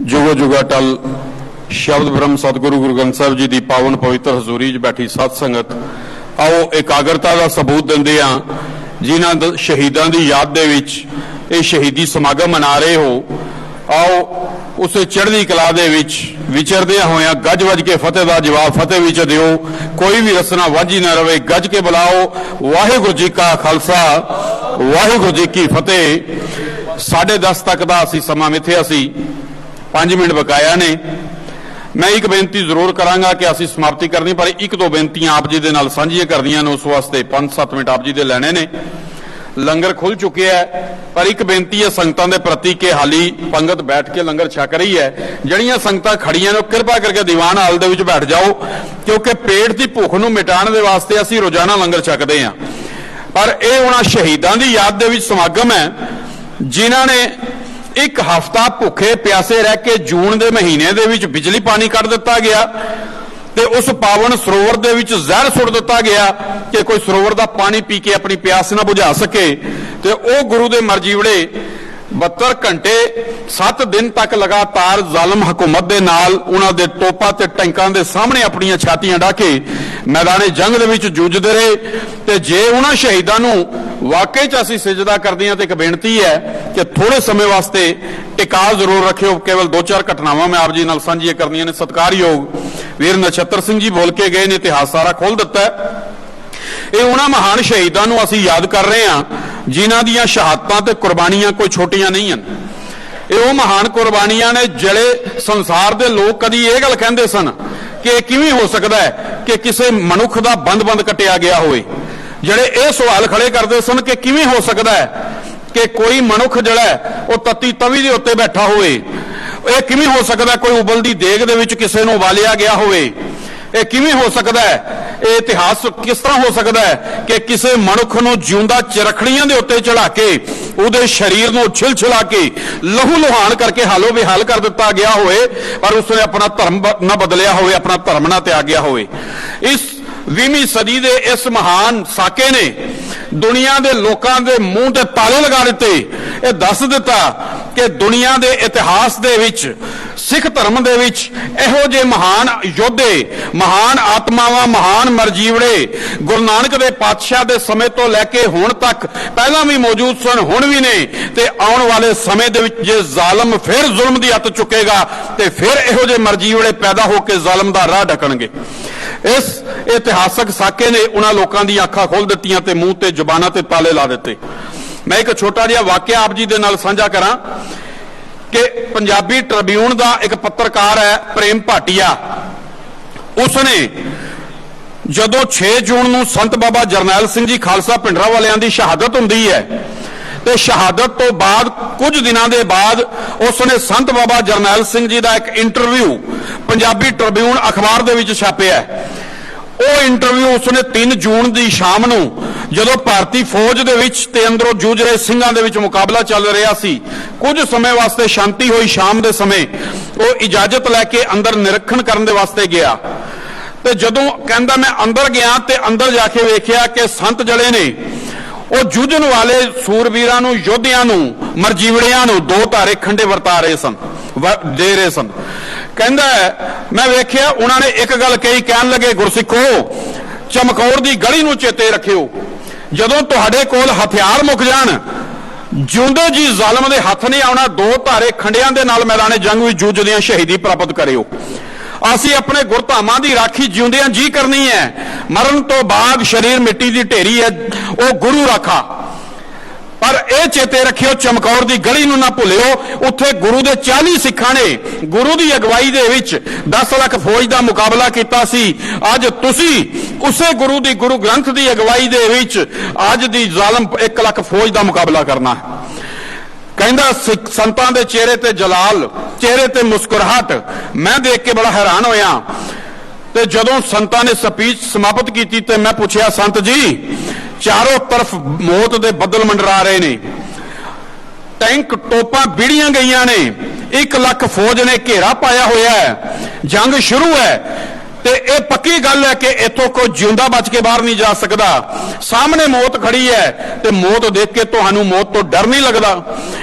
ਜੁਗੋ ਜੁਗਾ ਟਲ, ਸ਼ਬਦ ਬ੍ਰਹਮ ਸਤਿਗੁਰੂ ਗੁਰੂ ਗ੍ਰੰਥ ਸਾਹਿਬ ਜੀ ਦੀ ਪਾਵਨ ਪਵਿੱਤਰ ਹਜ਼ੂਰੀ 'ਚ ਬੈਠੀ ਸਤ ਸੰਗਤ। ਆਓ ਇਕਾਗਰਤਾ ਦਾ ਸਬੂਤ ਦਿੰਦੇ ਆ ਜਿਨ੍ਹਾਂ ਸ਼ਹੀਦਾਂ ਦੀ ਯਾਦ ਦੇ ਵਿੱਚ ਇਹ ਸ਼ਹੀਦੀ ਸਮਾਗਮ ਮਨਾ ਰਹੇ ਹੋ। ਆਓ ਉਸੇ ਚੜ੍ਹਦੀ ਕਲਾ ਦੇ ਵਿੱਚ ਵਿਚਰਦਿਆਂ ਹੋਇਆਂ ਗੱਜ ਵੱਜ ਕੇ ਫਤਿਹ ਦਾ ਜਵਾਬ ਫਤਿਹ ਵਿੱਚ ਦਿਓ। ਕੋਈ ਵੀ ਰਸਨਾ ਵਾਝੀ ਨਾ ਰਵੇ, ਗੱਜ ਕੇ ਬੁਲਾਓ। ਵਾਹਿਗੁਰੂ ਜੀ ਕਾ ਖਾਲਸਾ, ਵਾਹਿਗੁਰੂ ਜੀ ਕੀ ਫਤਿਹ। 10:30 ਤੱਕ ਦਾ ਅਸੀਂ ਸਮਾਂ ਮਿੱਥਿਆ ਸੀ। 5 ਮਿੰਟ ਬਕਾਇਆ ਨੇ। ਮੈਂ ਇੱਕ ਬੇਨਤੀ ਜ਼ਰੂਰ ਕਰਾਂਗਾ ਕਿ ਅਸੀਂ ਸਮਾਪਤੀ ਕਰਨੀ, ਪਰ ਇੱਕ ਦੋ ਬੇਨਤੀਆਂ ਆਪ ਜੀ ਦੇ ਨਾਲ ਸਾਂਝੀਆਂ ਕਰਨੀਆਂ ਨੇ, ਉਸ ਵਾਸਤੇ 5-7 ਮਿੰਟ ਆਪ ਜੀ ਦੇ ਲੈਣੇ ਨੇ। ਲੰਗਰ ਖੁੱਲ ਚੁੱਕਿਆ ਹੈ, ਪਰ ਇੱਕ ਬੇਨਤੀ ਹੈ ਸੰਗਤਾਂ ਦੇ ਪ੍ਰਤੀ ਕਿ ਹਾਲੀ ਪੰਗਤ ਬੈਠ ਕੇ ਲੰਗਰ ਛਕ ਰਹੀ ਹੈ। ਜਿਹੜੀਆਂ ਸੰਗਤਾਂ ਖੜੀਆਂ ਨੇ, ਉਹ ਕਿਰਪਾ ਕਰਕੇ ਦੀਵਾਨ ਹਾਲ ਦੇ ਵਿੱਚ ਬੈਠ ਜਾਓ, ਕਿਉਂਕਿ ਪੇਟ ਦੀ ਭੁੱਖ ਨੂੰ ਮਿਟਾਉਣ ਦੇ ਵਾਸਤੇ ਅਸੀਂ ਰੋਜ਼ਾਨਾ ਲੰਗਰ ਛਕਦੇ ਹਾਂ। ਪਰ ਇਹ ਉਹਨਾਂ ਸ਼ਹੀਦਾਂ ਦੀ ਯਾਦ ਦੇ ਵਿੱਚ ਸਮਾਗਮ ਹੈ, ਜਿਨ੍ਹਾਂ ਨੇ ਇੱਕ ਹਫਤਾ ਭੁੱਖੇ ਪਿਆਸੇ ਰਹਿ ਕੇ ਜੂਨ ਦੇ ਮਹੀਨੇ ਦੇ ਵਿੱਚ ਬਿਜਲੀ ਪਾਣੀ ਕੱਢ ਦਿੱਤਾ ਗਿਆ ਤੇ ਉਸ ਪਾਵਨ ਸਰੋਵਰ ਦੇ ਵਿੱਚ ਜ਼ਹਿਰ ਸੁੱਟ ਦਿੱਤਾ ਗਿਆ ਕਿ ਕੋਈ ਸਰੋਵਰ ਦਾ ਪਾਣੀ ਪੀ ਕੇ ਆਪਣੀ ਪਿਆਸ ਨਾ ਬੁਝਾ ਸਕੇ। ਤੇ ਉਹ ਗੁਰੂ ਦੇ ਮਰਜੀਵੜੇ 72 ਘੰਟੇ 7 ਦਿਨ ਤੱਕ ਲਗਾਤਾਰ ਜ਼ਾਲਮ ਹਕੂਮਤ ਦੇ ਨਾਲ ਉਹਨਾਂ ਦੇ ਤੋਪਾਂ ਤੇ ਟੈਂਕਾਂ ਦੇ ਸਾਹਮਣੇ ਆਪਣੀਆਂ ਛਾਤੀਆਂ ਢਾ ਕੇ ਮੈਦਾਨੇ ਜੰਗ ਦੇ ਵਿੱਚ ਜੂਝਦੇ ਰਹੇ। ਤੇ ਜੇ ਉਹਨਾਂ ਸ਼ਹੀਦਾਂ ਨੂੰ ਵਾਕਈ ਚ ਅਸੀਂ ਸਜਦਾ ਕਰਦੇ ਹਾਂ ਤੇ ਇੱਕ ਬੇਨਤੀ ਹੈ ਕਿ ਥੋੜੇ ਸਮੇਂ ਵਾਸਤੇ ਟਿਕਾ ਜ਼ਰੂਰ ਰੱਖਿਓ, ਕੇਵਲ ਦੋ ਚਾਰ ਘਟਨਾਵਾਂ ਮੈਂ ਆਪ ਜੀ ਨਾਲ ਸਾਂਝੀਆਂ ਕਰਨੀਆਂ ਨੇ, ਸਤਿਕਾਰਯੋਗ ਵੀਰ ਨਛੱਤਰ ਸਿੰਘ ਜੀ ਬੋਲ ਕੇ ਗਏ ਨੇ, ਇਤਿਹਾਸ ਸਾਰਾ ਖੋਲ ਦਿੱਤਾ ਇਹ ਉਹਨਾਂ ਮਹਾਨ ਸ਼ਹੀਦਾਂ ਨੂੰ ਅਸੀਂ ਯਾਦ ਕਰ ਰਹੇ ਹਾਂ, ਜਿਨ੍ਹਾਂ ਦੀਆਂ ਸ਼ਹਾਦਤਾਂ ਤੇ ਕੁਰਬਾਨੀਆਂ ਕੋਈ ਛੋਟੀਆਂ ਨਹੀਂ ਹਨ। ਇਹ ਉਹ ਮਹਾਨ ਕੁਰਬਾਨੀਆਂ ਨੇ ਜਿਹੜੇ ਸੰਸਾਰ ਦੇ ਲੋਕ ਕਦੀ ਇਹ ਗੱਲ ਕਹਿੰਦੇ ਸਨ ਕਿ ਇਹ ਕਿਵੇਂ ਹੋ ਸਕਦਾ ਹੈ ਕਿ ਕਿਸੇ ਮਨੁੱਖ ਦਾ ਬੰਦ-ਬੰਦ ਕੱਟਿਆ ਗਿਆ ਹੋਵੇ। ਜਿਹੜੇ ਇਹ ਸਵਾਲ ਖੜੇ ਕਰਦੇ ਸਨ ਕਿ ਕਿਵੇਂ ਹੋ ਸਕਦਾ ਹੈ ਕਿ ਕੋਈ ਮਨੁੱਖ ਜਿਹੜਾ ਉਹ ਤੱਤੀ ਤਵੀ ਦੇ ਉੱਤੇ ਬੈਠਾ ਹੋਵੇ। ਇਹ ਕਿਵੇਂ ਹੋ ਸਕਦਾ ਕੋਈ ਉਬਲਦੀ ਦੇਗ ਦੇ ਵਿੱਚ ਕਿਸੇ ਨੂੰ ਉਬਾਲਿਆ ਗਿਆ ਹੋਵੇ? ਇਹ ਕਿਵੇਂ ਹੋ ਸਕਦਾ ਹੈ? ਇਹ ਇਤਿਹਾਸ ਕਿਸ ਤਰ੍ਹਾਂ ਹੋ ਸਕਦਾ ਹੈ ਕਿ ਕਿਸੇ ਮਨੁੱਖ ਨੂੰ ਜਿਉਂਦਾ ਚਰਖੜੀਆਂ ਦੇ ਉੱਤੇ ਚੜਾ ਕੇ, ਉਹਦੇ ਸਰੀਰ ਨੂੰ ਛਿਲਛਿਲਾ ਕੇ, ਲਹੂ ਲੁਹਾਨ ਕਰਕੇ ਹਾਲੋ ਬੇਹਾਲ ਕਰ ਦਿੱਤਾ ਗਿਆ ਹੋਵੇ ਪਰ ਉਸਨੇ ਆਪਣਾ ਧਰਮ ਨਾ ਬਦਲਿਆ ਹੋਵੇ, ਆਪਣਾ ਧਰਮ ਨਾ ਤਿਆਗਿਆ ਹੋਵੇ। ਇਸ 20ਵੀਂ ਸਦੀ ਦੇ ਇਸ ਮਹਾਨ ਸਾਕੇ ਨੇ ਦੁਨੀਆ ਦੇ ਲੋਕਾਂ ਦੇ ਮੂੰਹ ਤੇ ਤਾਲੇ ਲਗਾ ਦਿੱਤੇ। ਇਹ ਦੱਸ ਦਿੱਤਾ ਕਿ ਦੁਨੀਆ ਦੇ ਇਤਿਹਾਸ ਦੇ ਵਿੱਚ, ਸਿੱਖ ਧਰਮ ਦੇ ਵਿੱਚ ਇਹੋ ਜਿਹੇ ਮਹਾਨ ਯੋਧੇ, ਮਹਾਨ ਆਤਮਾਵਾਂ, ਮਹਾਨ ਮਰਜੀਵੜੇ ਗੁਰੂ ਨਾਨਕ ਦੇ ਪਾਤਸ਼ਾਹ ਦੇ ਸਮੇਂ ਤੋਂ ਲੈ ਕੇ ਹੁਣ ਤੱਕ ਪਹਿਲਾਂ ਵੀ ਮੌਜੂਦ ਸਨ, ਹੁਣ ਵੀ ਨੇ ਤੇ ਆਉਣ ਵਾਲੇ ਸਮੇਂ ਦੇ ਵਿੱਚ ਜੇ ਜ਼ਾਲਮ ਫਿਰ ਜ਼ੁਲਮ ਦੀ ਹੱਤ ਚੁੱਕੇਗਾ ਤੇ ਫਿਰ ਇਹੋ ਜਿਹੇ ਮਰਜੀਵੜੇ ਪੈਦਾ ਹੋ ਕੇ ਜ਼ਾਲਮ ਦਾ ਰਾਹ ਢਕਣਗੇ। ਇਸ ਇਤਿਹਾਸਕ ਸਾਕੇ ਨੇ ਉਹਨਾਂ ਲੋਕਾਂ ਦੀਆਂ ਅੱਖਾਂ ਖੋਲ ਦਿੱਤੀਆਂ ਤੇ ਮੂੰਹ ਤੇ ਜ਼ੁਬਾਨਾਂ ਤੇ ਤਾਲੇ ਲਾ ਦਿੱਤੇ। ਮੈਂ ਇੱਕ ਛੋਟਾ ਜਿਹਾ ਵਾਕਿਆ ਆਪ ਜੀ ਦੇ ਨਾਲ ਸਾਂਝਾ ਕਰਾਂ ਕਿ ਪੰਜਾਬੀ ਟ੍ਰਿਬਿਊਨ ਦਾ ਇੱਕ ਪੱਤਰਕਾਰ ਹੈ, ਪ੍ਰੇਮ ਭਾਟੀਆ। ਉਸਨੇ ਜਦੋਂ 6 ਜੂਨ ਨੂੰ ਸੰਤ ਬਾਬਾ ਜਰਨੈਲ ਸਿੰਘ ਜੀ ਖਾਲਸਾ ਪਿੰਡਰਾ ਵਾਲਿਆਂ ਦੀ ਸ਼ਹਾਦਤ ਹੁੰਦੀ ਹੈ ਤੇ ਸ਼ਹਾਦਤ ਤੋਂ ਬਾਅਦ, ਕੁਝ ਦਿਨਾਂ ਦੇ ਬਾਅਦ ਉਸਨੇ ਸੰਤ ਬਾਬਾ ਜਰਨੈਲ ਸਿੰਘ ਜੀ ਦਾ ਇੱਕ ਇੰਟਰਵਿਊ ਪੰਜਾਬੀ ਟ੍ਰਿਬਿਊਨ ਅਖਬਾਰ ਦੇ ਵਿੱਚ ਛਾਪਿਆ ਉਹ ਇੰਟਰਵਿਊ ਉਸਨੇ 3 ਜੂਨ ਦੀ ਸ਼ਾਮ ਨੂੰ, ਜਦੋਂ ਭਾਰਤੀ ਫੌਜ ਦੇ ਵਿੱਚ ਤੇ ਅੰਦਰੋਂ ਜੂਝ ਰਹੇ ਸਿੰਘਾਂ ਦੇ ਵਿੱਚ ਮੁਕਾਬਲਾ ਚੱਲ ਰਿਹਾ ਸੀ, ਕੁਝ ਸਮੇਂ ਵਾਸਤੇ ਸ਼ਾਂਤੀ ਹੋਈ ਸ਼ਾਮ ਦੇ ਸਮੇਂ, ਉਹ ਇਜਾਜ਼ਤ ਲੈ ਕੇ ਅੰਦਰ ਨਿਰੀਖਣ ਕਰਨ ਦੇ ਵਾਸਤੇ ਗਿਆ। ਤੇ ਜਦੋਂ ਕਹਿੰਦਾ ਮੈਂ ਅੰਦਰ ਗਿਆ ਤੇ ਅੰਦਰ ਜਾ ਕੇ ਵੇਖਿਆ ਕਿ ਸੰਤ ਜਲੇ ਨੇ ਉਹ ਜੂਝਣ ਵਾਲੇ ਸੂਰਬੀਰਾਂ ਨੂੰ, ਯੋਧਿਆਂ ਨੂੰ, ਮਰਜੀਵੜਿਆਂ ਨੂੰ ਦੋ ਧਾਰੇ ਖੰਡੇ ਵਰਤਾ ਰਹੇ ਸਨ ਦੇ ਰਹੇ ਸਨ। ਕਹਿੰਦਾ ਮੈਂ ਵੇਖਿਆ, ਉਹਨਾਂ ਨੇ ਇੱਕ ਗੱਲ ਕਹੀ, ਕਹਿਣ ਲੱਗੇ, ਗੁਰਸਿੱਖੋ, ਚਮਕੌਰ ਦੀ ਗਲੀ ਨੂੰ ਚੇਤੇ ਰੱਖਿਓ। ਜਦੋਂ ਤੁਹਾਡੇ ਕੋਲ ਹਥਿਆਰ ਮੁੱਕ ਜਾਣ, ਜਿਉਂਦੇ ਜੀ ਜ਼ਾਲਮ ਦੇ ਹੱਥ ਨਹੀਂ ਆਉਣਾ, ਦੋ ਧਾਰੇ ਖੰਡਿਆਂ ਦੇ ਨਾਲ ਮੈਦਾਨੇ ਜੰਗ ਵਿੱਚ ਜੂਝਦਿਆਂ ਸ਼ਹੀਦੀ ਪ੍ਰਾਪਤ ਕਰਿਓ। ਅਸੀਂ ਆਪਣੇ ਗੁਰਧਾਮਾਂ ਦੀ ਰਾਖੀ ਜਿਉਂਦਿਆਂ ਜੀ ਕਰਨੀ ਹੈ। ਮਰਨ ਤੋਂ ਬਾਅਦ ਸਰੀਰ ਮਿੱਟੀ ਦੀ ਢੇਰੀ ਹੈ, ਉਹ ਗੁਰੂ ਰਾਖਾ। ਪਰ ਇਹ ਚੇਤੇ ਰੱਖਿਓ, ਚਮਕੌਰ ਦੀ ਗਲੀ ਨੂੰ ਨਾ ਭੁੱਲਿਓ। ਉੱਥੇ ਗੁਰੂ ਦੇ 40 ਸਿੱਖਾਂ ਨੇ ਗੁਰੂ ਦੀ ਅਗਵਾਈ ਦੇ ਵਿੱਚ 10 ਲੱਖ ਫੌਜ ਦਾ ਮੁਕਾਬਲਾ ਕੀਤਾ ਸੀ। ਅੱਜ ਤੁਸੀਂ ਉਸੇ ਗੁਰੂ ਦੀ ਗੁਰੂ ਗ੍ਰੰਥ ਦੀ ਅਗਵਾਈ ਦੇ ਵਿੱਚ ਅੱਜ ਦੀ ਜ਼ਾਲਮ 1 ਲੱਖ ਫੌਜ ਦਾ ਮੁਕਾਬਲਾ ਕਰਨਾ ਹੈ। ਕਹਿੰਦਾ ਸਿੱਖ ਸੰਤਾਂ ਦੇ ਚਿਹਰੇ ਤੇ ਜਲਾਲ, ਚਿਹਰੇ ਤੇ ਮੁਸਕਰਾਹਟ। ਮੈਂ ਦੇਖ ਕੇ ਬੜਾ ਹੈਰਾਨ ਹੋਇਆ। ਤੇ ਜਦੋਂ ਸੰਤਾਂ ਨੇ ਸਪੀਚ ਸਮਾਪਤ ਕੀਤੀ ਤੇ ਮੈਂ ਪੁੱਛਿਆ, ਸੰਤ ਜੀ, ਚਾਰੋਂ ਤਰਫ ਮੌਤ ਦੇ ਬੱਦਲ ਮੰਡਰਾ ਰਹੇ ਨੇ। ਟੈਂਕ ਟੋਪਾਂ ਵਿੜੀਆਂ ਗਈਆਂ ਨੇ। 1 ਲੱਖ ਫੌਜ ਨੇ ਘੇਰਾ ਪਾਇਆ ਹੋਇਆ ਹੈ। ਜੰਗ ਸ਼ੁਰੂ ਹੈ। ਤੇ ਇਹ ਪੱਕੀ ਗੱਲ ਹੈ ਕਿ ਇੱਥੋਂ ਕੋਈ ਜਿਉਂਦਾ ਬਚ ਕੇ ਬਾਹਰ ਨਹੀਂ ਜਾ ਸਕਦਾ। ਸਾਹਮਣੇ ਮੌਤ ਖੜੀ ਹੈ ਤੇ ਮੌਤ ਦੇਖ ਕੇ ਤੁਹਾਨੂੰ ਮੌਤ ਤੋਂ ਡਰ ਨਹੀਂ ਲੱਗਦਾ।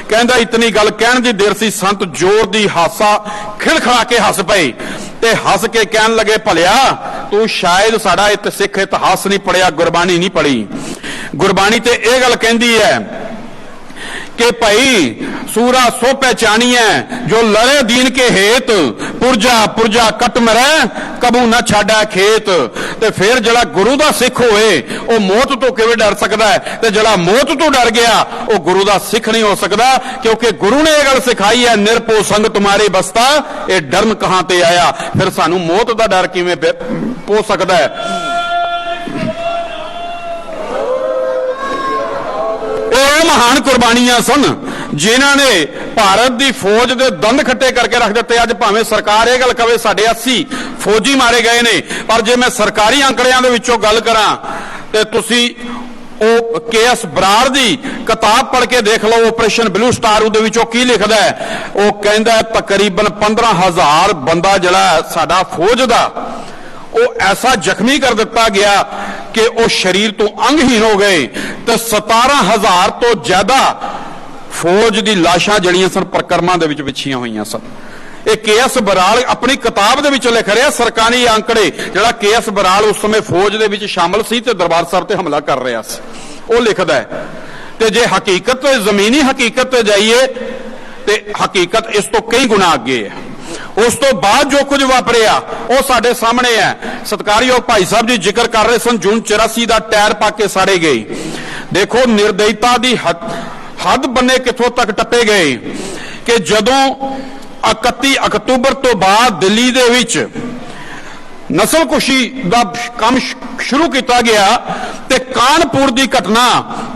ਕਹਿੰਦਾ, ਇਤਨੀ ਗੱਲ ਕਹਿਣ ਦੀ ਦੇਰ ਸੀ, ਸੰਤ ਜ਼ੋਰ ਦੀ ਹਾਸਾ ਖਿਲਖਲਾ ਕੇ ਹੱਸ ਪਏ ਤੇ ਹੱਸ ਕੇ ਕਹਿਣ ਲੱਗੇ, ਭਲਿਆ, ਤੂੰ ਸ਼ਾਇਦ ਸਾਡਾ ਇਤ ਸਿੱਖ ਇਤਿਹਾਸ ਨਹੀਂ ਪੜਿਆ ਗੁਰਬਾਣੀ ਨਹੀਂ ਪੜੀ ਗੁਰਬਾਣੀ ਤੇ ਇਹ ਗੱਲ ਕਹਿੰਦੀ ਹੈ ਕਿ ਭਾਈ ਸੂਰਾ ਸੋ ਪਹਿਚਾਨੀਐ ਜੋ ਲੜੇ ਦੀਨ ਕੇ ਹੇਤ, ਪੁਰਜਾ ਪੁਰਜਾ ਕਟ ਮਰੈ, ਕਬੂ ਨਾ ਛਾੜਾ ਖੇਤ। ਤੇ ਫਿਰ ਜਿਹੜਾ ਗੁਰੂ ਦਾ ਸਿੱਖ ਹੋਏ, ਉਹ ਮੌਤ ਤੋਂ ਕਿਵੇਂ ਡਰ ਸਕਦਾ ਹੈ ਤੇ ਜਿਹੜਾ ਮੌਤ ਤੋਂ ਡਰ ਗਿਆ, ਉਹ ਗੁਰੂ ਦਾ ਸਿੱਖ ਨਹੀਂ ਹੋ ਸਕਦਾ, ਕਿਉਂਕਿ ਗੁਰੂ ਨੇ ਇਹ ਗੱਲ ਸਿਖਾਈ ਹੈ ਨਿਰਪੋ ਸੰਗ ਤੁਮਾਰੇ ਬਸਤਾ, ਇਹ ਡਰਨ ਕਹਾਂ ਤੇ ਆਇਆ? ਫਿਰ ਸਾਨੂੰ ਮੌਤ ਦਾ ਡਰ ਕਿਵੇਂ ਪੈ- ਪੋ ਸਕਦਾ ਹੈ ਇਹ ਮਹਾਨ ਕੁਰਬਾਨੀਆਂ ਸਨ, ਜਿਨ੍ਹਾਂ ਨੇ ਭਾਰਤ ਦੀ ਫੌਜ ਦੇ ਦੰਦ ਖੱਟੇ ਕਰਕੇ ਰੱਖ ਦਿੱਤੇ। ਅੱਜ ਭਾਵੇਂ ਸਰਕਾਰ ਇਹ ਗੱਲ ਕਵੇ, ਸਾਡੇ 80 ਫੌਜੀ ਮਾਰੇ ਗਏ ਨੇ, ਪਰ ਜੇ ਮੈਂ ਸਰਕਾਰੀ ਅੰਕੜਿਆਂ ਦੇ ਵਿੱਚੋਂ ਗੱਲ ਕਰਾਂ, ਤੇ ਤੁਸੀਂ ਉਹ ਕੇਐਸ ਬਰਾੜ ਦੀ ਕਿਤਾਬ ਪੜ੍ਹ ਕੇ ਦੇਖ ਲਓ ਆਪਰੇਸ਼ਨ ਬਲੂ ਸਟਾਰ, ਉਹਦੇ ਵਿੱਚੋਂ ਕੀ ਲਿਖਦਾ ਹੈ? ਉਹ ਕਹਿੰਦਾ ਹੈ, ਤਕਰੀਬਨ 15000 ਬੰਦਾ ਜਿਹੜਾ ਸਾਡਾ ਫੌਜ ਦਾ ਉਹ ਐਸਾ ਜ਼ਖਮੀ ਕਰ ਦਿੱਤਾ ਗਿਆ ਕਿ ਉਹ ਸਰੀਰ ਤੋਂ ਅੰਗਹੀਨ ਹੋ ਗਏ ਤੇ 17000 ਤੋਂ ਜ਼ਿਆਦਾ ਫੌਜ ਦੀ ਲਾਸ਼ਾਂ ਜਿਹੜੀਆਂ ਸਨ ਪ੍ਰਕਰਮਾਂ ਦੇ ਵਿੱਚ ਵਿਛੀਆਂ ਹੋਈਆਂ ਸਨ। ਇਹ ਕੇਐਸ ਬਰਾਲ ਆਪਣੀ ਕਿਤਾਬ ਦੇ ਵਿੱਚ ਲਿਖ ਰਿਹਾ, ਸਰਕਾਰੀ ਅੰਕੜੇ, ਜਿਹੜਾ ਕੇਐਸ ਬਰਾਲ ਉਸ ਸਮੇਂ ਫੌਜ ਦੇ ਵਿੱਚ ਸ਼ਾਮਲ ਸੀ ਤੇ ਦਰਬਾਰ ਸਾਹਿਬ ਤੇ ਹਮਲਾ ਕਰ ਰਿਹਾ ਸੀ। ਉਹ ਲਿਖਦਾ ਹੈ, ਤੇ ਜੇ ਹਕੀਕਤ ਤੇ ਜ਼ਮੀਨੀ ਹਕੀਕਤ ਤੇ ਜਾਈਏ, ਤੇ ਹਕੀਕਤ ਇਸ ਤੋਂ ਕਈ ਗੁਣਾ ਅੱਗੇ ਹੈ। ਉਸ ਤੋਂ ਬਾਅਦ ਜੋ ਕੁਝ ਵਾਪਰਿਆ, ਉਹ ਸਾਡੇ ਸਾਹਮਣੇ ਹੈ। ਸਤਕਾਰਯੋਗ ਭਾਈ ਸਾਹਿਬ ਜੀ, ਜ਼ਿਕਰ ਕਰ ਰਹੇ ਸਨ, ਜੂਨ 84 ਦਾ ਟਾਇਰ ਪਾ ਕੇ ਸਾੜੇ ਗਏ। ਦੇਖੋ, ਨਿਰਦਇਤਾ ਦੀ ਹੱਦ ਬੰਨੇ ਕਿੱਥੋਂ ਤੱਕ ਟੱਪੇ ਗਏ ਕਿ ਜਦੋਂ 31 ਅਕਤੂਬਰ ਤੋਂ ਬਾਅਦ ਦਿੱਲੀ ਦੇ ਵਿੱਚ ਨਸਲਕੁਸ਼ੀ ਦਾ ਕੰਮ ਸ਼ੁਰੂ ਕੀਤਾ ਗਿਆ ਤੇ ਕਾਨਪੁਰ ਦੀ ਘਟਨਾ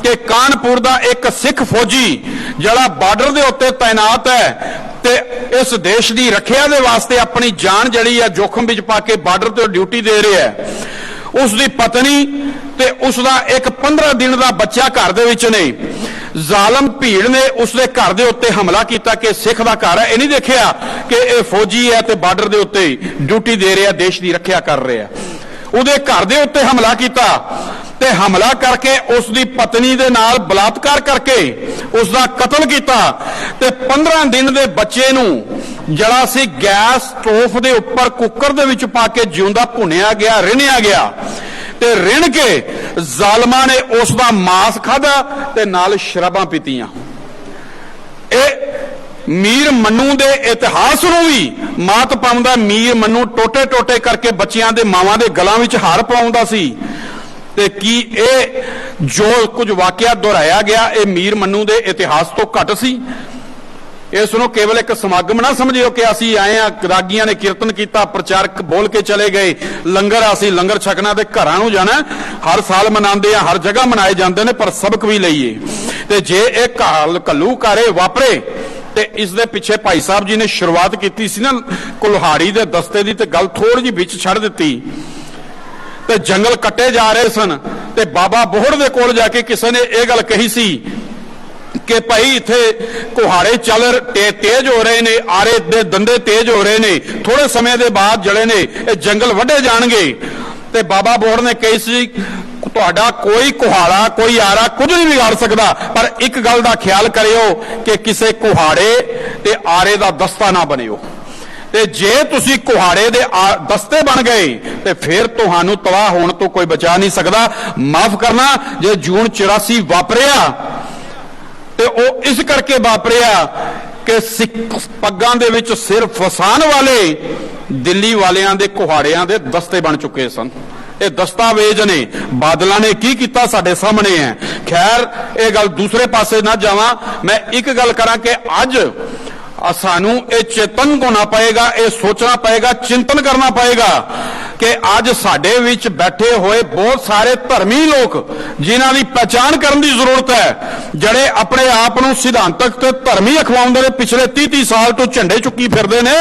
ਕਿ ਕਾਨਪੁਰ ਦਾ ਇੱਕ ਸਿੱਖ ਫੌਜੀ, ਜਿਹੜਾ ਬਾਰਡਰ ਦੇ ਉੱਤੇ ਤਾਇਨਾਤ ਹੈ ਤੇ ਇਸ ਦੇਸ਼ ਦੀ ਰੱਖਿਆ ਦੇ ਵਾਸਤੇ ਆਪਣੀ ਜਾਨ ਜਿਹੜੀ ਹੈ ਜੋਖਮ ਵਿੱਚ ਪਾ ਕੇ ਬਾਰਡਰ ਤੇ ਡਿਊਟੀ ਦੇ ਰਿਹਾ ਹੈ। ਉਸ ਦੀ ਪਤਨੀ ਤੇ ਉਸ ਦਾ ਇੱਕ 15 ਦਿਨ ਦਾ ਬੱਚਾ ਘਰ ਦੇ ਵਿੱਚ ਨੇ। ਜ਼ਾਲਮ ਭੀੜ ਨੇ ਉਸ ਦੇ ਘਰ ਦੇ ਉੱਤੇ ਹਮਲਾ ਕੀਤਾ ਕਿ ਸਿੱਖ ਦਾ ਘਰ ਹੈ। ਇਹ ਨਹੀਂ ਦੇਖਿਆ ਕਿ ਇਹ ਫੌਜੀ ਹੈ ਤੇ ਬਾਰਡਰ ਦੇ ਉੱਤੇ ਡਿਊਟੀ ਦੇ ਰਿਹਾ, ਦੇਸ਼ ਦੀ ਰੱਖਿਆ ਕਰ ਰਿਹਾ ਉਹਦੇ ਘਰ ਦੇ ਉੱਤੇ ਹਮਲਾ ਕੀਤਾ। ਤੇ ਹਮਲਾ ਕਰਕੇ ਉਸ ਦੀ ਪਤਨੀ ਦੇ ਨਾਲ ਬਲਾਤਕਾਰ ਕਰਕੇ ਉਸ ਦਾ ਕਤਲ ਕੀਤਾ ਤੇ 15 ਦਿਨ ਦੇ ਬੱਚੇ ਨੂੰ ਜਿਹੜਾ ਸੀ ਗੈਸ ਸਟੋਵ ਦੇ ਉੱਪਰ ਕੁੱਕਰ ਦੇ ਵਿੱਚ ਪਾ ਕੇ ਜਿਉਂਦਾ ਭੁੰਨਿਆ ਗਿਆ ਰਿਣਿਆ ਗਿਆ ਤੇ ਰਿਣ ਕੇ ਜ਼ਾਲਮਾਂ ਨੇ ਉਸ ਦਾ ਮਾंस ਖਾਦਾ ਤੇ ਨਾਲ ਸ਼ਰਾਬਾਂ ਪੀਤੀਆਂ। ਇਹ ਮੀਰ ਮੰਨੂ ਦੇ ਇਤਿਹਾਸ ਨੂੰ ਵੀ ਮਾਤ ਪਾਉਂਦਾ ਮੀਰ ਮੰਨੂ ਟੋਟੇ ਟੋਟੇ ਕਰਕੇ ਬੱਚਿਆਂ ਦੇ ਮਾਵਾਂ ਦੇ ਗਲਾਂ ਵਿੱਚ ਹਾਰ ਪਾਉਂਦਾ ਸੀ। ਤੇ ਕੀ ਇਹ ਜੋ ਕੁਝ ਵਾਕਿਆ ਦੁਹਰਾਇਆ ਗਿਆ, ਇਹ ਮੀਰ ਮੰਨੂ ਦੇ ਇਤਿਹਾਸ ਤੋਂ ਘੱਟ ਸੀ? ਇਸ ਨੂੰ ਕੇਵਲ ਇੱਕ ਸਮਾਗਮ ਨਾ ਸਮਝਿਓ ਕਿ ਅਸੀਂ ਆਏ ਆ ਰਾਗੀਆਂ ਨੇ ਕੀਰਤਨ ਕੀਤਾ, ਪ੍ਰਚਾਰਕ ਬੋਲ ਕੇ ਚਲੇ ਗਏ। ਲੰਗਰ ਅਸੀਂ ਲੰਗਰ ਛਕਣਾ ਤੇ ਘਰਾਂ ਨੂੰ ਜਾਣਾ। ਹਰ ਸਾਲ ਮਨਾਉਂਦੇ ਆ ਹਰ ਜਗ੍ਹਾ ਮਨਾਏ ਜਾਂਦੇ ਨੇ, ਪਰ ਸਬਕ ਵੀ ਲਈਏ। ਤੇ ਜੇ ਇਹ ਕਾਲ ਕੱਲੂ ਕਾਰੇ ਵਾਪਰੇ, ਤੇ ਇਸ ਦੇ ਪਿੱਛੇ ਭਾਈ ਸਾਹਿਬ ਜੀ ਨੇ ਸ਼ੁਰੂਆਤ ਕੀਤੀ ਸੀ ਨਾ, ਕੁਲਹਾੜੀ ਦੇ ਦਸਤੇ ਦੀ ਤੇ ਗੱਲ ਥੋੜੀ ਜਿਹੀ ਵਿੱਚ ਛੱਡ ਦਿੱਤੀ। ਤੇ ਜੰਗਲ ਕੱਟੇ ਜਾ ਰਹੇ ਸਨ ਤੇ ਬਾਬਾ ਬੋਹੜ ਦੇ ਕੋਲ ਜਾ ਕੇ ਕਿਸੇ ਨੇ ਇਹ ਗੱਲ ਕਹੀ ਸੀ ਕਿ ਭਾਈ ਇੱਥੇ ਕੁਹਾੜੇ ਚੱਲ ਤੇਜ਼ ਹੋ ਰਹੇ ਨੇ, ਆਰੇ ਦੇ ਦੰਦੇ ਤੇਜ਼ ਹੋ ਰਹੇ ਨੇ ਥੋੜੇ ਸਮੇਂ ਦੇ ਬਾਅਦ ਜਿਹੜੇ ਨੇ ਇਹ ਜੰਗਲ ਵੱਢੇ ਜਾਣਗੇ। ਤੇ ਬਾਬਾ ਬੋੜ ਨੇ ਕਹੀ ਸੀ, ਤੁਹਾਡਾ ਕੋਈ ਕੁਹਾੜਾ, ਕੋਈ ਆਰਾ ਕੁਝ ਨਹੀਂ ਵਿਗਾੜ ਸਕਦਾ, ਪਰ ਇੱਕ ਗੱਲ ਦਾ ਖਿਆਲ ਕਰਿਓ ਕਿ ਕਿਸੇ ਕੁਹਾੜੇ ਤੇ ਆਰੇ ਦਾ ਦਸਤਾ ਨਾ ਬਣਿਓ। ਤੇ ਜੇ ਤੁਸੀਂ ਕੁਹਾੜੇ ਦੇ ਦਸਤੇ ਬਣ ਗਏ, ਤੇ ਫਿਰ ਤੁਹਾਨੂੰ ਤਬਾਹ ਹੋਣ ਤੋਂ ਕੋਈ ਬਚਾ ਨਹੀਂ ਸਕਦਾ। ਮਾਫ ਕਰਨਾ, ਜੇ ਜੂਨ 84 ਵਾਪਰਿਆ, ਤੇ ਉਹ ਇਸ ਕਰਕੇ ਵਾਪਰਿਆ ਕਿ ਸਿੱਖ ਪੱਗਾਂ ਦੇ ਵਿੱਚ ਸਿਰ ਫਸਾਨ ਵਾਲੇ ਦਿੱਲੀ ਵਾਲਿਆਂ ਦੇ ਕੁਹਾੜਿਆਂ ਦੇ ਦਸਤੇ ਬਣ ਚੁੱਕੇ ਸਨ। ਇਹ ਦਸਤਾਵੇਜ਼ ਨੇ, ਬਾਦਲਾਂ ਨੇ ਕੀ ਕੀਤਾ ਸਾਡੇ ਸਾਹਮਣੇ ਹੈ। ਖੈਰ, ਇਹ ਗੱਲ ਦੂਸਰੇ ਪਾਸੇ ਨਾ ਜਾਵਾਂ। ਮੈਂ ਇੱਕ ਗੱਲ ਕਰਾਂ ਕਿ ਅੱਜ ਸਾਨੂੰ ਇਹ ਚੇਤਨ ਹੋਣਾ ਪਏਗਾ, ਇਹ ਸੋਚਣਾ ਪਏਗਾ, ਚਿੰਤਨ ਕਰਨਾ ਪਏਗਾ ਕਿ ਅੱਜ ਸਾਡੇ ਵਿੱਚ ਬੈਠੇ ਹੋਏ ਬਹੁਤ ਸਾਰੇ ਧਰਮੀ ਲੋਕ ਜਿਨ੍ਹਾਂ ਦੀ ਪਛਾਣ ਕਰਨ ਦੀ ਜ਼ਰੂਰਤ ਹੈ, ਜਿਹੜੇ ਆਪਣੇ ਆਪ ਨੂੰ ਸਿਧਾਂਤਕ ਤੇ ਧਰਮੀ ਅਖਵਾਉਂਦੇ ਨੇ ਪਿਛਲੇ 30 30 ਸਾਲ ਤੋਂ ਝੰਡੇ ਚੁੱਕੀ ਫਿਰਦੇ ਨੇ।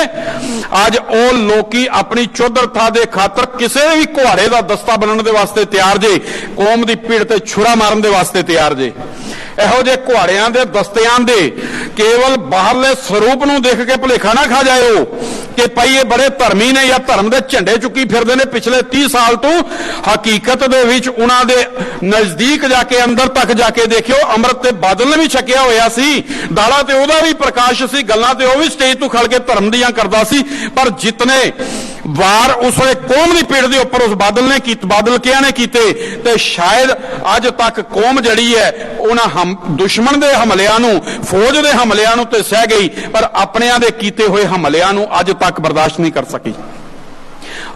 ਅੱਜ ਉਹ ਲੋਕੀ ਆਪਣੀ ਚੌਧਰਤਾ ਦੇ ਖਾਤਰ ਕਿਸੇ ਵੀ ਕੁਹਾੜੇ ਦਾ ਦਸਤਾ ਬਣਨ ਦੇ ਵਾਸਤੇ ਤਿਆਰ ਜੇ, ਕੌਮ ਦੀ ਪੀੜ ਤੇ ਛੁਰਾ ਮਾਰਨ ਦੇ ਵਾਸਤੇ ਤਿਆਰ ਜੇ। ਇਹੋ ਜਿਹੇ ਕੁਹਾੜਿਆਂ ਦੇ ਦਸਤਿਆਂ ਦੇ ਕੇਵਲ ਬਾਹਰਲੇ ਸਰੂਪ ਨੂੰ ਦੇਖ ਕੇ ਭੁਲੇਖਾ ਨਾ ਖਾ ਜਾਇਓ ਕਿ ਭਾਈ ਇਹ ਬੜੇ ਧਰਮੀ ਨੇ ਜਾਂ ਧਰਮ ਦੇ ਝੰਡੇ ਚੁੱਕੀ ਫਿਰਦੇ ਨੇ ਪਿਛਲੇ 30 ਸਾਲ ਤੋਂ। ਹਕੀਕਤ ਦੇ ਵਿੱਚ ਉਹਨਾਂ ਦੇ ਨਜ਼ਦੀਕ ਜਾ ਕੇ, ਅੰਦਰ ਤੱਕ ਜਾ ਕੇ ਦੇਖਿਓ, ਅੰਮ੍ਰਿਤ ਤੇ ਬਾਦਲ ਨੇ ਵੀ ਛਕਿਆ ਹੋਇਆ ਸੀ। ਦਾੜਾ ਤੇ ਉਹਦਾ ਵੀ ਪ੍ਰਕਾਸ਼ ਸੀ, ਗੱਲਾਂ ਤੇ ਉਹ ਵੀ ਸਟੇਜ ਤੋਂ ਖੜ ਕੇ ਧਰਮ ਦੀਆਂ ਕਰਦਾ ਸੀ। ਪਰ ਜਿਤਨੇ ਵਾਰ ਉਸ ਵੇਲੇ ਕੌਮ ਦੀ ਪੀੜ ਦੇ ਉੱਪਰ ਉਸ ਬਾਦਲ ਨੇ ਕੀਤ ਬਾਦਲ ਕਿਹਾ ਨੇ ਕੀਤੇ? ਤੇ ਸ਼ਾਇਦ ਅੱਜ ਤੱਕ ਕੌਮ ਜਿਹੜੀ ਹੈ, ਉਹਨਾਂ ਹਮ ਦੁਸ਼ਮਣ ਦੇ ਹਮਲਿਆਂ ਨੂੰ, ਫੌਜ ਦੇ ਹਮਲਿਆਂ ਨੂੰ ਤੇ ਸਹਿ ਗਈ, ਪਰ ਆਪਣਿਆਂ ਦੇ ਕੀਤੇ ਹੋਏ ਹਮਲਿਆਂ ਨੂੰ ਅੱਜ ਤੱਕ ਬਰਦਾਸ਼ਤ ਨਹੀਂ ਕਰ ਸਕੀ।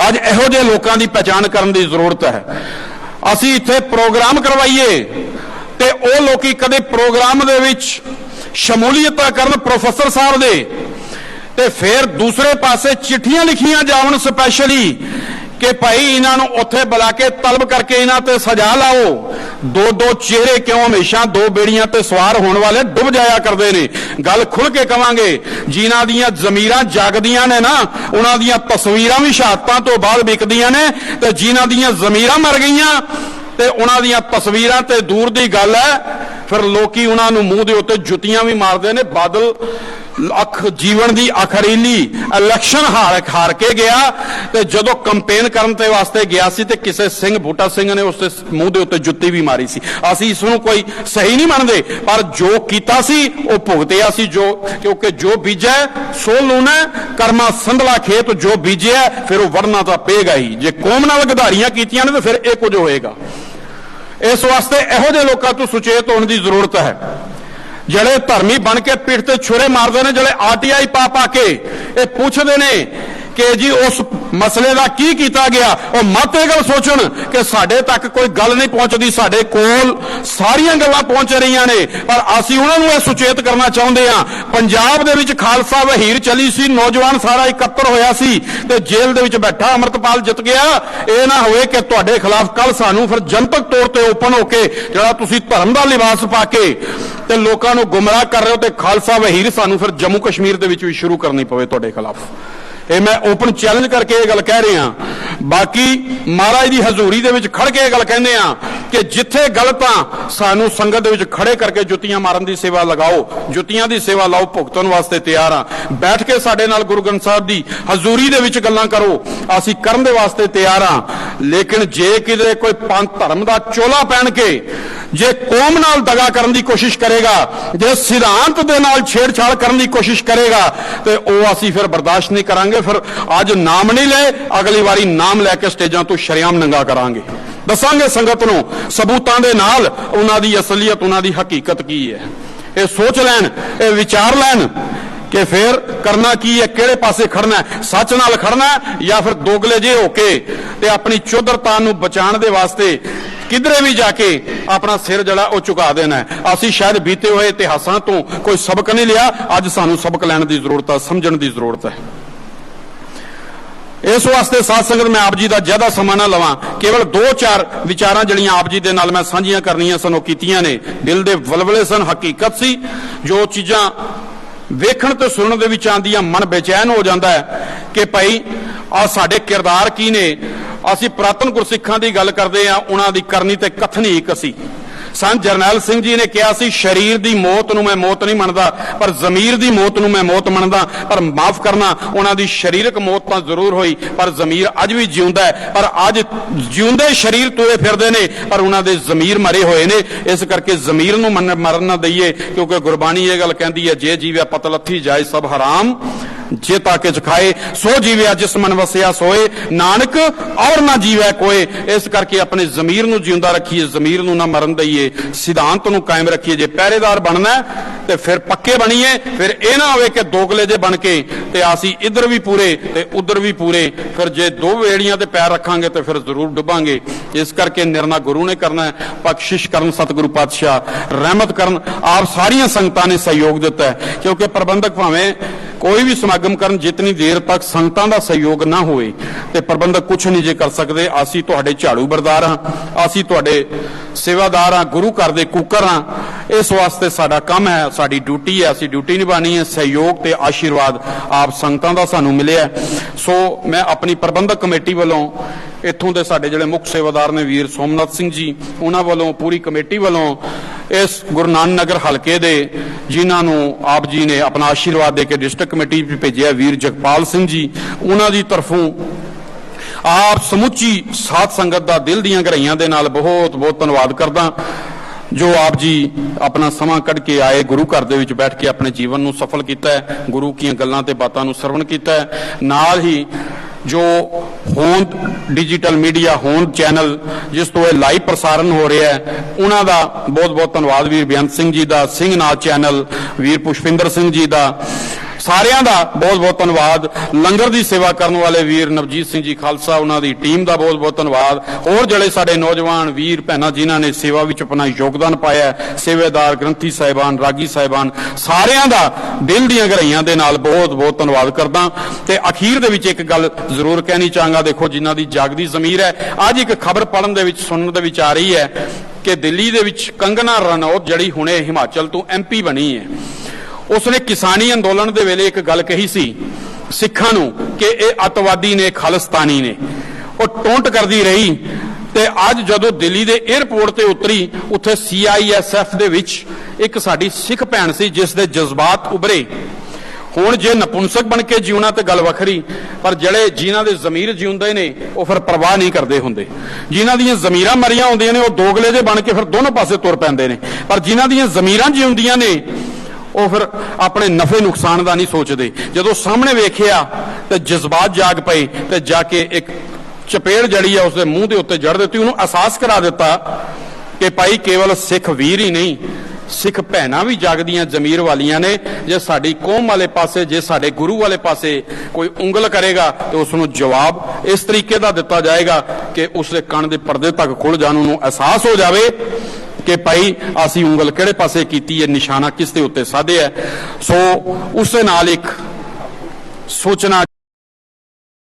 ਅੱਜ ਇਹੋ ਜਿਹੇ ਲੋਕਾਂ ਦੀ ਪਛਾਣ ਕਰਨ ਦੀ ਜ਼ਰੂਰਤ ਹੈ। ਅਸੀਂ ਇੱਥੇ ਪ੍ਰੋਗਰਾਮ ਕਰਵਾਈਏ ਤੇ ਉਹ ਲੋਕੀ ਕਦੇ ਪ੍ਰੋਗਰਾਮ ਦੇ ਵਿੱਚ ਸ਼ਮੂਲੀਅਤ ਕਰਨ ਪ੍ਰੋਫੈਸਰ ਸਾਹਿਬ ਦੇ ਤੇ ਫਿਰ ਦੂਸਰੇ ਪਾਸੇ ਚਿੱਠੀਆਂ ਲਿਖੀਆਂ ਜਾਵਣ ਸਪੈਸ਼ਲੀ ਕਿ ਭਾਈ ਇਹਨਾਂ ਨੂੰ ਉੱਥੇ ਬੁਲਾ ਕੇ ਤਲਬ ਕਰਕੇ ਇਹਨਾਂ ਤੇ ਸਜ਼ਾ ਲਾਓ। ਦੋ ਦੋ ਚਿਹਰੇ ਕਿਉਂ ਹਮੇਸ਼ਾ ਦੋ ਬੇੜੀਆਂ ਤੇ ਸਵਾਰ ਹੋਣ ਵਾਲੇ ਡੁੱਬ ਜਾਇਆ ਕਰਦੇ ਨੇ। ਗੱਲ ਖੁੱਲ ਕੇ ਕਵਾਂਗੇ, ਜਿਨ੍ਹਾਂ ਦੀਆਂ ਜ਼ਮੀਰਾਂ ਜਾਗਦੀਆਂ ਨੇ ਨਾ, ਉਹਨਾਂ ਦੀਆਂ ਤਸਵੀਰਾਂ ਵੀ ਸ਼ਹਾਦਤਾਂ ਤੋਂ ਬਾਅਦ ਵਿਕਦੀਆਂ ਨੇ ਤੇ ਜਿਨ੍ਹਾਂ ਦੀਆਂ ਜ਼ਮੀਰਾਂ ਮਰ ਗਈਆਂ ਤੇ ਉਹਨਾਂ ਦੀਆਂ ਤਸਵੀਰਾਂ ਤੇ ਦੂਰ ਦੀ ਗੱਲ ਹੈ। ਫਿਰ ਲੋਕੀ ਉਹਨਾਂ ਨੂੰ ਮੂੰਹ ਦੇ ਉੱਤੇ ਜੁੱਤੀਆਂ ਵੀ ਮਾਰਦੇ ਨੇ, ਬਾਦਲ ਅੱਖ ਜੀਵਨ ਦੀ ਅਖਰੀਲੀ ਇਲੈਕਸ਼ਨ ਹਾਰ ਹਾਰ ਕੇ ਗਿਆ ਤੇ ਜਦੋਂ ਕੰਪੇਨ ਕਰਨ ਤੇ ਵਾਸਤੇ ਗਿਆ ਸੀ ਤੇ ਕਿਸੇ ਸਿੰਘ, ਬੂਟਾ ਸਿੰਘ ਨੇ ਉਸ ਦੇ ਮੂੰਹ ਦੇ ਉੱਤੇ ਜੁੱਤੀ ਵੀ ਮਾਰੀ ਸੀ। ਅਸੀਂ ਇਸ ਨੂੰ ਕੋਈ ਸਹੀ ਨਹੀਂ ਮੰਨਦੇ, ਪਰ ਜੋ ਕੀਤਾ ਸੀ, ਉਹ ਭੁਗਤਿਆ ਸੀ। ਜੋ ਕਿਉਂਕਿ ਜੋ ਬੀਜਿਆ ਸੋ ਲੂਣਾ ਕਰਮਾ ਸੰਧਲਾ ਖੇਤ ਜੋ ਬੀਜਿਆ, ਫਿਰ ਉਹ ਵੜਨਾ ਤਾਂ ਪਏਗਾ ਹੀ ਜੇ ਕੌਮ ਨਾਲ ਗਧਾਰੀਆਂ ਕੀਤੀਆਂ ਨੇ, ਤਾਂ ਫਿਰ ਇਹ ਕੁਝ ਹੋਏਗਾ। ਇਸ ਵਾਸਤੇ ਇਹੋ ਜਿਹੇ ਲੋਕਾਂ ਤੋਂ ਸੁਚੇਤ ਹੋਣ ਦੀ ਜ਼ਰੂਰਤ ਹੈ। ਜਿਹੜੇ ਧਰਮੀ ਬਣ ਕੇ ਪਿੱਠ ਤੇ ਛੁਰੇ ਮਾਰਦੇ ਨੇ, ਜਿਹੜੇ ਆਰਟੀਆਈ ਪਾ ਪਾ ਕੇ ਇਹ ਪੁੱਛਦੇ ਨੇ ਕਿ ਜੀ ਉਸ ਮਸਲੇ ਦਾ ਕੀ ਕੀਤਾ ਗਿਆ? ਉਹ ਮਤ ਇਹ ਗੱਲ ਸੋਚਣ ਕਿ ਸਾਡੇ ਤੱਕ ਕੋਈ ਗੱਲ ਨਹੀਂ ਪਹੁੰਚਦੀ, ਸਾਡੇ ਕੋਲ ਸਾਰੀਆਂ ਗੱਲਾਂ ਪਹੁੰਚ ਰਹੀਆਂ ਨੇ। ਪਰ ਅਸੀਂ ਉਹਨਾਂ ਨੂੰ ਇਹ ਸੁਚੇਤ ਕਰਨਾ ਚਾਹੁੰਦੇ ਹਾਂ। ਪੰਜਾਬ ਦੇ ਵਿੱਚ ਖਾਲਸਾ ਵਹੀਰ ਚਲੀ ਸੀ, ਨੌਜਵਾਨ ਸਾਰਾ ਇਕੱਤਰ ਹੋਇਆ ਸੀ ਤੇ ਜੇਲ੍ਹ ਦੇ ਵਿੱਚ ਬੈਠਾ, ਅਮਰਤਪਾਲ ਜਿੱਤ ਗਿਆ। ਇਹ ਨਾ ਹੋਵੇ ਕਿ ਤੁਹਾਡੇ ਖਿਲਾਫ ਕੱਲ ਸਾਨੂੰ ਫਿਰ ਜਨਤਕ ਤੌਰ ਤੇ ਓਪਨ ਹੋ ਕੇ ਜਿਹੜਾ ਤੁਸੀਂ ਧਰਮ ਦਾ ਲਿਬਾਸ ਪਾ ਕੇ ਤੇ ਲੋਕਾਂ ਨੂੰ ਗੁੰਮਰਾਹ ਕਰ ਰਹੇ ਹੋ ਤੇ ਖਾਲਸਾ ਵਹੀਰ ਸਾਨੂੰ ਫਿਰ ਜੰਮੂ ਕਸ਼ਮੀਰ ਦੇ ਵਿੱਚ ਵੀ ਸ਼ੁਰੂ ਕਰਨੀ ਪਵੇ ਤੁਹਾਡੇ ਖਿਲਾਫ। ਇਹ ਮੈਂ ਓਪਨ ਚੈਲੰਜ ਕਰਕੇ ਇਹ ਗੱਲ ਕਹਿ ਰਿਹਾ ਬਾਕੀ ਮਹਾਰਾਜ ਦੀ ਹਜ਼ੂਰੀ ਦੇ ਵਿੱਚ ਖੜ ਕੇ ਇਹ ਗੱਲ ਕਹਿੰਦੇ ਆ ਕਿ ਜਿੱਥੇ ਗਲਤ ਆ, ਸਾਨੂੰ ਸੰਗਤ ਦੇ ਵਿੱਚ ਖੜੇ ਕਰਕੇ ਜੁੱਤੀਆਂ ਮਾਰਨ ਦੀ ਸੇਵਾ ਲਗਾਓ, ਜੁੱਤੀਆਂ ਦੀ ਸੇਵਾ ਲਾਓ, ਭੁਗਤਣ ਵਾਸਤੇ ਤਿਆਰ ਆ ਬੈਠ ਕੇ ਸਾਡੇ ਨਾਲ ਗੁਰੂ ਗ੍ਰੰਥ ਸਾਹਿਬ ਦੀ ਹਜ਼ੂਰੀ ਦੇ ਵਿੱਚ ਗੱਲਾਂ ਕਰੋ, ਅਸੀਂ ਕਰਨ ਦੇ ਵਾਸਤੇ ਤਿਆਰ ਆ ਲੇਕਿਨ ਜੇ ਕਿਤੇ ਕੋਈ ਪੰਥ ਧਰਮ ਦਾ ਚੋਲਾ ਪਹਿਨ ਕੇ ਜੇ ਕੌਮ ਨਾਲ ਦਗਾ ਕਰਨ ਦੀ ਕੋਸ਼ਿਸ਼ ਕਰੇਗਾ, ਜੇ ਸਿਧਾਂਤ ਦੇ ਨਾਲ ਛੇੜਛਾੜ ਕਰਨ ਦੀ ਕੋਸ਼ਿਸ਼ ਕਰੇਗਾ, ਤੇ ਉਹ ਅਸੀਂ ਫਿਰ ਬਰਦਾਸ਼ਤ ਨਹੀਂ ਕਰਾਂਗੇ, ਫਿਰ ਅੱਜ ਨਾਮ ਨਹੀਂ ਲਏ, ਅਗਲੀ ਵਾਰੀ ਨਾਮ ਲੈ ਕੇ ਸਟੇਜਾਂ ਤੋਂ ਸ਼ਰਿਆਮ ਨੰਗਾ ਕਰਾਂਗੇ। ਦੱਸਾਂਗੇ ਸੰਗਤ ਨੂੰ, ਸਬੂਤਾਂ ਦੇ ਨਾਲ ਉਹਨਾਂ ਦੀ ਅਸਲੀਅਤ, ਉਹਨਾਂ ਦੀ ਹਕੀਕਤ ਕੀ ਹੈ। ਇਹ ਸੋਚ ਲੈਣ, ਇਹ ਵਿਚਾਰ ਲੈਣ ਕਿ ਫਿਰ ਕਰਨਾ ਕੀ ਹੈ, ਕਿਹੜੇ ਪਾਸੇ ਖੜਨਾ ਹੈ, ਸੱਚ ਨਾਲ ਖੜਨਾ ਹੈ ਜਾਂ ਫਿਰ ਦੋਗਲੇ ਜੇ ਹੋ ਕੇ ਤੇ ਆਪਣੀ ਚੌਧਰਤਾ ਨੂੰ ਬਚਾਉਣ ਦੇ ਵਾਸਤੇ ਕਿਧਰੇ ਵੀ ਜਾ ਕੇ ਆਪਣਾ ਸਿਰ ਜਿਹੜਾ ਉਹ ਝੁਕਾ ਦੇਣਾ ਅਸੀਂ ਸ਼ਾਇਦ ਬੀਤੇ ਹੋਏ ਇਤਿਹਾਸਾਂ ਤੋਂ ਕੋਈ ਸਬਕ ਨਹੀਂ ਲਿਆ। ਅੱਜ ਸਾਨੂੰ ਸਬਕ ਲੈਣ ਦੀ ਜ਼ਰੂਰਤ ਹੈ, ਸਮਝਣ ਦੀ ਜ਼ਰੂਰਤ ਹੈ। ਇਸ ਵਾਸਤੇ ਸਾਧ ਸੰਗਤ ਮੈਂ ਆਪ ਜੀ ਦਾ ਜ਼ਿਆਦਾ ਸਮਾਂ ਨਾ ਲਵਾਂ। ਕੇਵਲ ਦੋ ਚਾਰ ਵਿਚਾਰਾਂ ਜਿਹੜੀਆਂ ਆਪ ਜੀ ਦੇ ਨਾਲ ਮੈਂ ਸਾਂਝੀਆਂ ਕਰਨੀਆਂ ਸਨ, ਉਹ ਕੀਤੀਆਂ ਨੇ। ਦਿਲ ਦੇ ਵਲਵਲੇ ਸਨ, ਹਕੀਕਤ ਸੀ। ਜੋ ਚੀਜ਼ਾਂ ਵੇਖਣ ਤੇ ਸੁਣਨ ਦੇ ਵਿੱਚ ਆਂਦੀਆਂ ਮਨ ਬੇਚੈਨ ਹੋ ਜਾਂਦਾ ਹੈ ਕਿ ਭਾਈ ਆ ਸਾਡੇ ਕਿਰਦਾਰ ਕੀ ਨੇ? ਅਸੀਂ ਪ੍ਰਾਤਨ ਗੁਰਸਿੱਖਾਂ ਦੀ ਗੱਲ ਕਰਦੇ ਆ ਉਹਨਾਂ ਦੀ ਕਰਨੀ ਤੇ ਕਥਨੀ ਇੱਕ ਅਸੀਂ। ਸੰਤ ਜਰਨੈਲ ਸਿੰਘ ਜੀ ਨੇ ਕਿਹਾ ਸੀ, ਸਰੀਰ ਦੀ ਮੌਤ ਨੂੰ ਮੈਂ ਮੌਤ ਨਹੀਂ ਮੰਨਦਾ, ਪਰ ਜ਼ਮੀਰ ਦੀ ਮੌਤ ਨੂੰ ਮੈਂ ਮੌਤ ਮੰਨਦਾ, ਪਰ ਮਾਫ ਕਰਨਾ, ਉਹਨਾਂ ਦੀ ਸਰੀਰਕ ਮੌਤ ਤਾਂ ਜ਼ਰੂਰ ਹੋਈ, ਪਰ ਜ਼ਮੀਰ ਅੱਜ ਵੀ ਜਿਉਂਦਾ ਹੈ, ਪਰ ਅੱਜ ਜਿਉਂਦੇ ਸਰੀਰ ਤੁਰੇ ਫਿਰਦੇ ਨੇ, ਪਰ ਉਹਨਾਂ ਦੇ ਜ਼ਮੀਰ ਮਰੇ ਹੋਏ ਨੇ। ਇਸ ਕਰਕੇ ਜ਼ਮੀਰ ਨੂੰ ਮੰਨ- ਮਰਨ ਨਾ ਦਈਏ, ਕਿਉਂਕਿ ਗੁਰਬਾਣੀ ਇਹ ਗੱਲ ਕਹਿੰਦੀ ਹੈ, ਜੇ ਜੀਵਿਆ ਪਤਲੱਥੀ ਜਾਏ ਸਭ ਹਰਾਮ। ਜੇ ਤਾਕੇ ਚ ਖਾਏ ਸੋ ਜੀਵਿਆ ਜਿਸ ਮਨ ਵਸਿਆ ਸੋਏ। ਨਾਨਕ, ਔਰ ਨਾ ਜੀਵੈ ਕੋਏ। ਇਸ ਕਰਕੇ ਆਪਣੇ ਜ਼ਮੀਰ ਨੂੰ ਜਿਉਂਦਾ ਰੱਖੀਏ, ਜ਼ਮੀਰ ਨੂੰ ਨਾ ਮਰਨ ਦਈਏ। ਸਿਧਾਂਤ ਨੂੰ ਕਾਇਮ ਰੱਖੀਏ। ਜੇ ਪਹਿਰੇਦਾਰ ਬਣਨਾ ਤੇ ਫਿਰ ਪੱਕੇ ਬਣੀਏ। ਫਿਰ ਇਹ ਨਾ ਹੋਵੇ ਕਿ ਦੋਗਲੇ ਜੇ ਬਣ ਕੇ, ਤੇ ਅਸੀਂ ਇੱਧਰ ਵੀ ਪੂਰੇ, ਤੇ ਉਧਰ ਵੀ ਪੂਰੇ। ਫਿਰ ਜੇ ਦੋ ਵੇੜੀਆਂ ਤੇ ਪੈਰ ਰੱਖਾਂਗੇ, ਤੇ ਫਿਰ ਜ਼ਰੂਰ ਡੁੱਬਾਂਗੇ। ਇਸ ਕਰਕੇ ਨਿਰਣਾ ਗੁਰੂ ਨੇ ਕਰਨਾ ਹੈ, ਬਖਸ਼ਿਸ਼ ਕਰਨ ਸਤਿਗੁਰੂ ਪਾਤਸ਼ਾਹ। ਰਹਿਮਤ ਕਰਨ, ਆਪ ਸਾਰੀਆਂ ਸੰਗਤਾਂ ਨੇ ਸਹਿਯੋਗ ਦਿੱਤਾ ਕਿਉਂਕਿ ਪ੍ਰਬੰਧਕ ਭਾਵੇਂ ਕੋਈ ਵੀ ਸਮਾਗਮ ਕਰਨ ਜਿਤਨੀ ਦੇਰ ਤੱਕ ਸੰਗਤਾਂ ਦਾ ਸਹਿਯੋਗ ਨਾ ਹੋਵੇ ਤੇ ਪ੍ਰਬੰਧਕ ਕੁਝ ਨਹੀਂ ਜੇ ਕਰ ਸਕਦੇ, ਅਸੀਂ ਤੁਹਾਡੇ ਝਾੜੂ ਬਰਦਾਰ ਹਾਂ, ਅਸੀਂ ਤੁਹਾਡੇ ਸੇਵਾਦਾਰ ਹਾਂ, ਗੁਰੂ ਘਰ ਦੇ ਕੁੱਕਰ ਹਾਂ। ਇਸ ਵਾਸਤੇ ਸਾਡਾ ਕੰਮ ਹੈ, ਸਾਡੀ ਡਿਊਟੀ ਹੈ, ਅਸੀਂ ਡਿਊਟੀ ਨਿਭਾਣੀ ਹੈ, ਸਹਿਯੋਗ ਤੇ ਆਸ਼ੀਰਵਾਦ ਆਪ ਸੰਗਤਾਂ ਦਾ ਸਾਨੂੰ ਮਿਲਿਆ ਸੋ ਮੈਂ ਆਪਣੀ ਪ੍ਰਬੰਧਕ ਕਮੇਟੀ ਵੱਲੋਂ ਇੱਥੋਂ ਦੇ ਸਾਡੇ ਜਿਹੜੇ ਮੁੱਖ ਸੇਵਾਦਾਰ ਨੇ ਵੀਰ ਸੋਮਨਾਥ ਸਿੰਘ ਜੀ, ਉਹਨਾਂ ਵੱਲੋਂ ਪੂਰੀ ਕਮੇਟੀ ਵੱਲੋਂ ਇਸ ਗੁਰੂ ਨਾਨਕ ਨਗਰ ਹਲਕੇ ਦੇ ਜਿਨ੍ਹਾਂ ਨੂੰ ਆਪ ਜੀ ਨੇ ਆਪਣਾ ਆਸ਼ੀਰਵਾਦ ਦੇ ਕੇ ਡਿਸਟ੍ਰਿਕਟ ਕਮੇਟੀ ਵਿੱਚ ਭੇਜਿਆ ਵੀਰ ਜਗਪਾਲ ਸਿੰਘ ਜੀ, ਉਹਨਾਂ ਦੀ ਤਰਫੋਂ ਆਪ ਸਮੁੱਚੀ ਸਾਧ ਸੰਗਤ ਦਾ ਦਿਲ ਦੀਆਂ ਗਹਿਰਾਈਆਂ ਦੇ ਨਾਲ ਬਹੁਤ ਬਹੁਤ ਧੰਨਵਾਦ ਕਰਦਾ, ਜੋ ਆਪ ਜੀ ਆਪਣਾ ਸਮਾਂ ਕੱਢ ਕੇ ਆਏ, ਗੁਰੂ ਘਰ ਦੇ ਵਿੱਚ ਬੈਠ ਕੇ ਆਪਣੇ ਜੀਵਨ ਨੂੰ ਸਫਲ ਕੀਤਾ ਹੈ, ਗੁਰੂ ਕੀਆਂ ਗੱਲਾਂ ਤੇ ਬਾਤਾਂ ਨੂੰ ਸਰਵਣ ਕੀਤਾ ਹੈ, ਨਾਲ ਹੀ ਜੋ ਹੋਂਦ ਡਿਜੀਟਲ ਮੀਡੀਆ, ਹੋਂਦ ਚੈਨਲ, ਜਿਸ ਤੋਂ ਇਹ ਲਾਈਵ ਪ੍ਰਸਾਰਣ ਹੋ ਰਿਹਾ ਹੈ, ਉਹਨਾਂ ਦਾ ਬਹੁਤ ਬਹੁਤ ਧੰਨਵਾਦ। ਵੀਰ ਬੇਅੰਤ ਸਿੰਘ ਜੀ ਦਾ, ਸਿੰਘ ਨਾਥ ਚੈਨਲ, ਵੀਰ ਪੁਸ਼ਪਿੰਦਰ ਸਿੰਘ ਜੀ ਦਾ ਸਾਰਿਆਂ ਦਾ ਬਹੁਤ ਬਹੁਤ ਧੰਨਵਾਦ। ਲੰਗਰ ਦੀ ਸੇਵਾ ਕਰਨ ਵਾਲੇ ਵੀਰ ਨਵਜੀਤ ਸਿੰਘ ਜੀ ਖਾਲਸਾ, ਉਹਨਾਂ ਦੀ ਟੀਮ ਦਾ ਬਹੁਤ ਬਹੁਤ ਧੰਨਵਾਦ। ਹੋਰ ਜਿਹੜੇ ਸਾਡੇ ਨੌਜਵਾਨ ਵੀਰ ਭੈਣਾਂ, ਜਿਨ੍ਹਾਂ ਨੇ ਸੇਵਾ ਵਿੱਚ ਆਪਣਾ ਯੋਗਦਾਨ ਪਾਇਆ ਸੇਵਾਦਾਰ ਗ੍ਰੰਥੀ ਸਾਹਿਬਾਨ, ਰਾਗੀ ਸਾਹਿਬਾਨ, ਸਾਰਿਆਂ ਦਾ ਦਿਲ ਦੀਆਂ ਗਹਿਰਾਈਆਂ ਦੇ ਨਾਲ ਬਹੁਤ ਬਹੁਤ ਧੰਨਵਾਦ ਕਰਦਾ। ਤੇ ਅਖੀਰ ਦੇ ਵਿੱਚ ਇੱਕ ਗੱਲ ਜ਼ਰੂਰ ਕਹਿਣੀ ਚਾਹਾਂਗਾ, ਦੇਖੋ ਜਿਨ੍ਹਾਂ ਦੀ ਜਾਗਦੀ ਜ਼ਮੀਰ ਹੈ। ਅੱਜ ਇੱਕ ਖਬਰ ਪੜਨ ਦੇ ਵਿੱਚ, ਸੁਣਨ ਦੇ ਵਿੱਚ ਆ ਰਹੀ ਹੈ ਕਿ ਦਿੱਲੀ ਦੇ ਵਿੱਚ ਕੰਗਨਾ ਰਣੌਤ ਜਿਹੜੀ ਹੁਣੇ ਹਿਮਾਚਲ ਤੋਂ ਐਮਪੀ ਬਣੀ ਹੈ। ਉਸਨੇ ਕਿਸਾਨੀ ਅੰਦੋਲਨ ਦੇ ਵੇਲੇ ਇੱਕ ਗੱਲ ਕਹੀ ਸੀ ਸਿੱਖਾਂ ਨੂੰ ਕਿ ਇਹ ਅਤਵਾਦੀ ਨੇ, ਖਾਲਿਸਤਾਨੀ ਨੇ। ਉਹ ਟੋਂਟ ਕਰਦੀ ਰਹੀ ਤੇ ਅੱਜ ਜਦੋਂ ਦਿੱਲੀ ਦੇ 에ਅਰਪੋਰਟ ਤੇ ਉਤਰੀ, ਉੱਥੇ ਸੀਆਈਐਸਐਫ ਦੇ ਵਿੱਚ ਇੱਕ ਸਾਡੀ ਸਿੱਖ ਭੈਣ ਸੀ, ਜਿਸ ਦੇ ਜਜ਼ਬਾਤ ਉਭਰੇ। ਹੁਣ ਜੇ ਨਪੁੰਸਕ ਬਣ ਕੇ ਜਿਉਣਾ ਤੇ ਗੱਲ ਵੱਖਰੀ, ਪਰ ਜਿਹੜੇ ਜਿਨ੍ਹਾਂ ਦੇ ਜ਼ਮੀਰ ਜਿਉਂਦੇ ਨੇ, ਉਹ ਫਿਰ ਪਰਵਾਹ ਨਹੀਂ ਕਰਦੇ ਹੁੰਦੇ। ਜਿਨ੍ਹਾਂ ਦੀਆਂ ਜ਼ਮੀਰਾਂ ਮਰੀਆਂ ਹੁੰਦੀਆਂ ਨੇ, ਉਹ ਦੋਗਲੇ ਦੇ ਬਣ ਕੇ ਫਿਰ ਦੋਨੋਂ ਪਾਸੇ ਤੁਰ ਪੈਂਦੇ ਨੇ। ਪਰ ਜਿਨ੍ਹਾਂ ਦੀਆਂ ਜ਼ਮੀਰਾਂ ਜਿਉਂਦੀਆਂ ਨੇ ਉਹ ਫਿਰ ਆਪਣੇ ਨਫੇ ਨੁਕਸਾਨ ਦਾ ਨਹੀਂ ਸੋਚਦੇ। ਜਦੋਂ ਸਾਹਮਣੇ ਵੇਖਿਆ ਤੇ ਜਜ਼ਬਾਤ ਜਾਗ ਪਏ ਤੇ ਜਾ ਕੇ ਇੱਕ ਚਪੇੜ ਜੜੀ ਆ ਉਸਦੇ ਮੂੰਹ ਦੇ ਉੱਤੇ ਜੜ ਦਿੱਤੀ। ਉਹਨੂੰ ਅਹਿਸਾਸ ਕਰਾ ਦਿੱਤਾ ਕਿ ਭਾਈ ਕੇਵਲ ਸਿੱਖ ਵੀਰ ਹੀ ਨਹੀਂ, ਸਿੱਖ ਭੈਣਾਂ ਵੀ ਜਾਗਦੀਆਂ ਜ਼ਮੀਰ ਵਾਲੀਆਂ ਨੇ। ਜੇ ਸਾਡੀ ਕੌਮ ਵਾਲੇ ਪਾਸੇ, ਜੇ ਸਾਡੇ ਗੁਰੂ ਵਾਲੇ ਪਾਸੇ ਕੋਈ ਉਂਗਲ ਕਰੇਗਾ ਤੇ ਉਸ ਨੂੰ ਜਵਾਬ ਇਸ ਤਰੀਕੇ ਦਾ ਦਿੱਤਾ ਜਾਏਗਾ ਕਿ ਉਸ ਦੇ ਕੰਨ ਦੇ ਪਰਦੇ ਤੱਕ ਖੁੱਲ ਜਾਣ ਨੂੰ ਅਹਿਸਾਸ ਹੋ ਜਾਵੇ। ਕਿ ਭਾਈ ਅਸੀਂ ਉਂਗਲ ਕਿਹੜੇ ਪਾਸੇ ਕੀਤੀ ਹੈ ਨਿਸ਼ਾਨਾ ਕਿਸ ਦੇ ਉੱਤੇ ਸਾਧਿਆ ਹੈ। ਸੋ ਉਸ ਦੇ ਨਾਲ ਇੱਕ ਸੋਚਣਾ